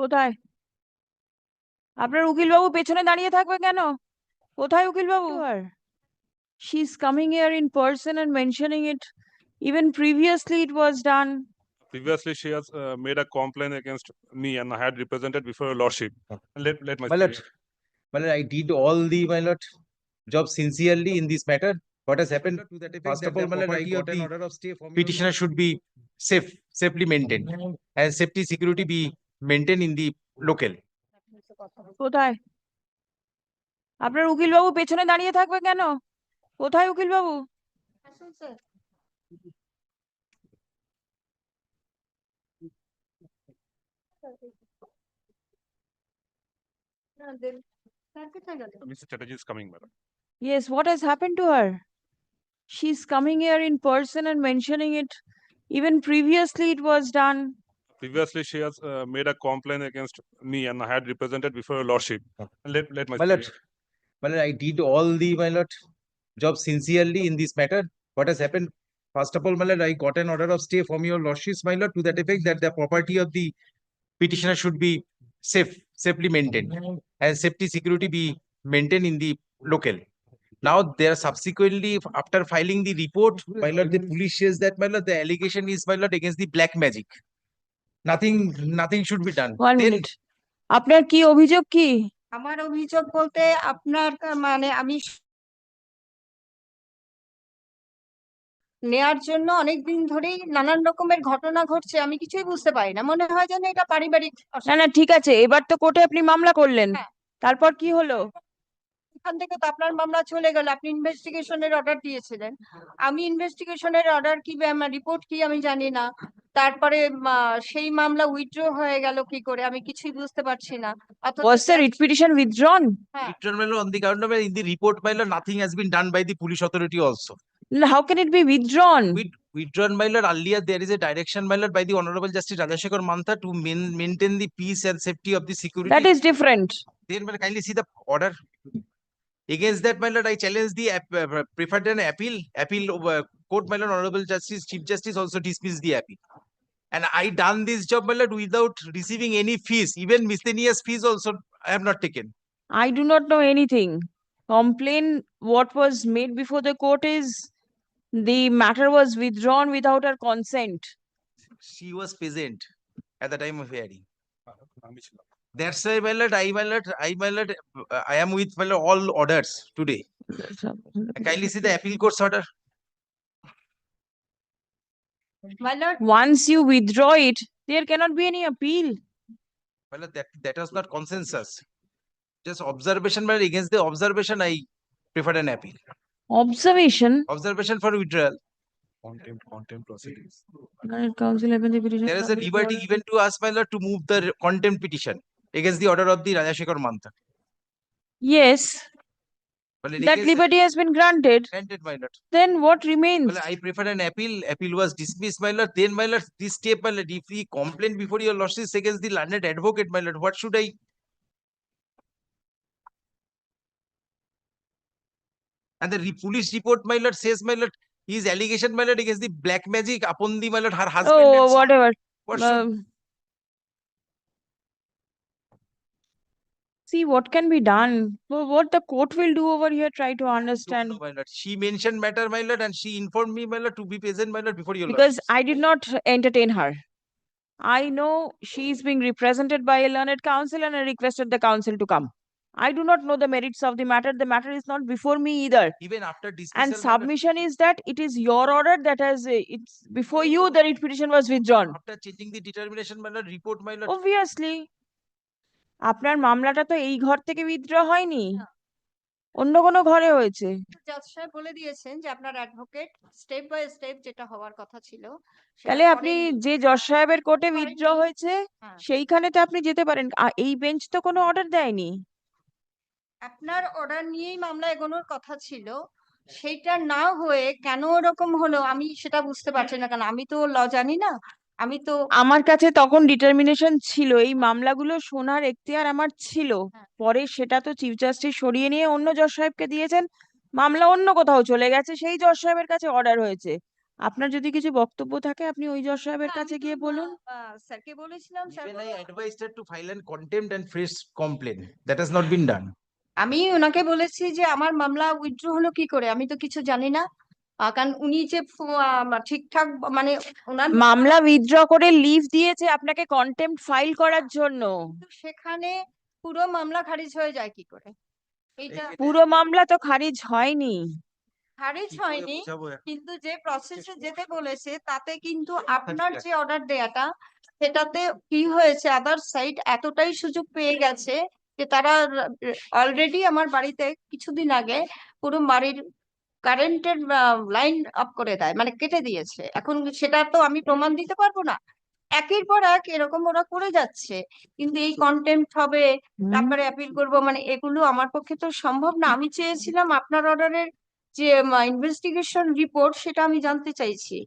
কোথায় আপনার উকিল বাবু পেছনে দাঁড়িয়ে থাকবে কেন কোথায় উকিল বাবু she is coming here in person and mentioning it even previously it was done Previously, she has uh, made a complaint against me and I had represented before your lordship. Let, let my. My lord, my lord, I did all the, my lord, job sincerely in this matter. What has happened to that effect? First of all, my lord, I got an order of stay from petitioner should be safe, safely maintained. And safety security be maintained in the local. কোথায় আপনার উকিল বাবু পেছনে দাঁড়িয়ে থাকবে কেন কোথায় উকিল বাবু Mr. Chatterjee is coming, madam. Yes, what has happened to her? She's coming here in person and mentioning it. Even previously it was done. Previously, she has uh, made a complaint against me and I had represented before your lordship. Let, let my. My lord, my lord, I did all the, my lord, job sincerely in this matter. What has happened? First of all, my lord, I got an order of stay from your lordship, my lord, to that effect that the property of the petitioner should be safe, safely maintained. And safety security be maintained in the local. Now, there subsequently, after filing the report, my lord, the police says that, my lord, the allegation is, my lord, against the black magic. Nothing, nothing should be done. One Then- minute. আপনার কি অভিযোগ কি আমার অভিযোগ বলতে আপনার মানে আমি নেয়ার জন্য অনেকদিন ধরেই নানান রকমের ঘটনা ঘটছে আমি কিছুই বুঝতে পারি না মনে হয় যেন এটা পারিবারিক না। না ঠিক আছে এবার তো কোর্টে আপনি মামলা করলেন হ্যাঁ। তারপর কি হলো সেখান থেকে তো আপনার মামলা চলে গেল আপনি ইনভেস্টিগেশনের অর্ডার দিয়েছিলেন। হ্যাঁ। আমি ইনভেস্টিগেশনের অর্ডার কি আমার রিপোর্ট কি আমি জানি না। তারপরে সেই মামলা উইথড্র হয়ে গেল কি করে আমি কিছুই বুঝতে পারছি না। Was the writ petition withdrawn withdrawn মানে on the ground of in the report by law nothing has been done by the police authority also how can it be withdrawn withdrawn by lord earlier there is a direction by lord by the honourable Justice Rajasekhar Mantha to maintain the peace and safety of the security that is different than মানে kindly see the order Against that, my lord, I challenge the uh, preferred an appeal, appeal over court, my lord, Honorable Justice, Chief Justice also dismissed the appeal. And I done this job, my lord, without receiving any fees, even miscellaneous fees also I have not taken. I do not know anything. Complain, what was made before the court is the matter was withdrawn without her consent. She was present at the time of hearing. There's a Pilot, I pilot, I pilot, uh, I am with pilot all orders today. Kindly see the appeal court's order. Once you withdraw it, there cannot be any appeal. Well, that, that was not consensus. Just observation, but against the observation, I preferred an appeal. Observation? Observation for withdrawal. Contempt, contempt proceedings. There is a liberty given to us, my lord, to move the contempt petition against the order of the Rajashekar Mantha. Yes, Well, that liberty has been granted. Granted, my lord. Then what remains? Well, I prefer an appeal. Appeal was dismissed, my lord. Then, my lord, this step, my lord, if we complain before your lordship against the learned advocate, my lord, what should I? And the police report, my lord, says, my lord, his allegation, my lord, against the black magic upon the, my lord, her husband. Oh, whatever. What should, um, See, what can be done? Wha- What the court will do over here, try to understand. know, my lord. She mentioned matter, my lord, and she informed me, my lord, to be present, my lord, before your Because lordship. I did not entertain her. I know she is being represented by a learned counsel and I requested the counsel to come. I do not know the merits of the matter. The matter is not before me either. Even after dismissal. And lord, submission is that it is your order that has, uh, it's before you, the writ petition was withdrawn. After changing the determination, my lord, report, my lord, Obviously. আপনার মামলাটা তো এই ঘর থেকে withdraw হয়নি। অন্য কোনো ঘরে হয়েছে। জাজ সাহেব বলে দিয়েছেন যে আপনার অ্যাডভোকেট স্টেপ বাই স্টেপ যেটা হওয়ার কথা ছিল তাহলে আপনি যে জজ সাহেবের কোর্টে। উইথড্র হয়েছে হ্যাঁ। সেইখানে তো আপনি যেতে পারেন। এই বেঞ্চ তো কোনো অর্ডার দেয়নি। আপনার অর্ডার নিয়েই মামলা এগোনোর কথা ছিল। সেইটা না হয়ে কেন ওরকম হলো আমি সেটা বুঝতে পারছি না কারণ আমি তো ল জানি না। আমি তো আমার কাছে তখন ডিটারমিনেশন ছিল এই মামলাগুলো শোনার এখতিয়ার আমার ছিল হ্যাঁ। পরে সেটা তো চিফ জাস্টিস সরিয়ে নিয়ে অন্য জজ সাহেবকে দিয়েছেন মামলা অন্য কোথাও চলে গেছে সেই জজ সাহেবের কাছে অর্ডার হয়েছে আপনার যদি কিছু বক্তব্য থাকে আপনি ওই জজ সাহেবের কাছে গিয়ে বলুন স্যারকে বলেছিলাম স্যার Even I বলল, advised her to file an contempt and fresh complaint. That has not been done. আমি ওনাকে বলেছি যে আমার মামলা উইথড্র হলো কি করে আমি তো কিছু জানি না কারণ উনি যে ফু- ঠিকঠাক মানে ওনার মামলা উইথড্র করে লিভ দিয়েছে আপনাকে কন্টেম্প ফাইল করার জন্য। সেখানে পুরো মামলা খারিজ হয়ে যায় কি করে? এইটা পুরো মামলা তো খারিজ হয়নি। খারিজ হয়নি কিন্তু যে প্রসেসে যেতে বলেছে তাতে কিন্তু আপনার যে অর্ডার দেয়াটা সেটাতে কি হয়েছে আদার সাইড এতটাই সুযোগ পেয়ে গেছে যে তারা অলরেডি আমার বাড়িতে কিছুদিন আগে পুরো বাড়ির কারেন্টের লাইন অফ করে দেয় মানে কেটে দিয়েছে। এখন সেটা তো আমি প্রমাণ দিতে পারব না। একের পর এক এরকম ওরা করে যাচ্ছে কিন্তু এই কন্টেন্ট হবে। তারপরে অ্যাপিল করব মানে এগুলো আমার পক্ষে তো সম্ভব না। আমি চেয়েছিলাম আপনার অর্ডারের যে ইনভেস্টিগেশন রিপোর্ট সেটা আমি জানতে চাইছি।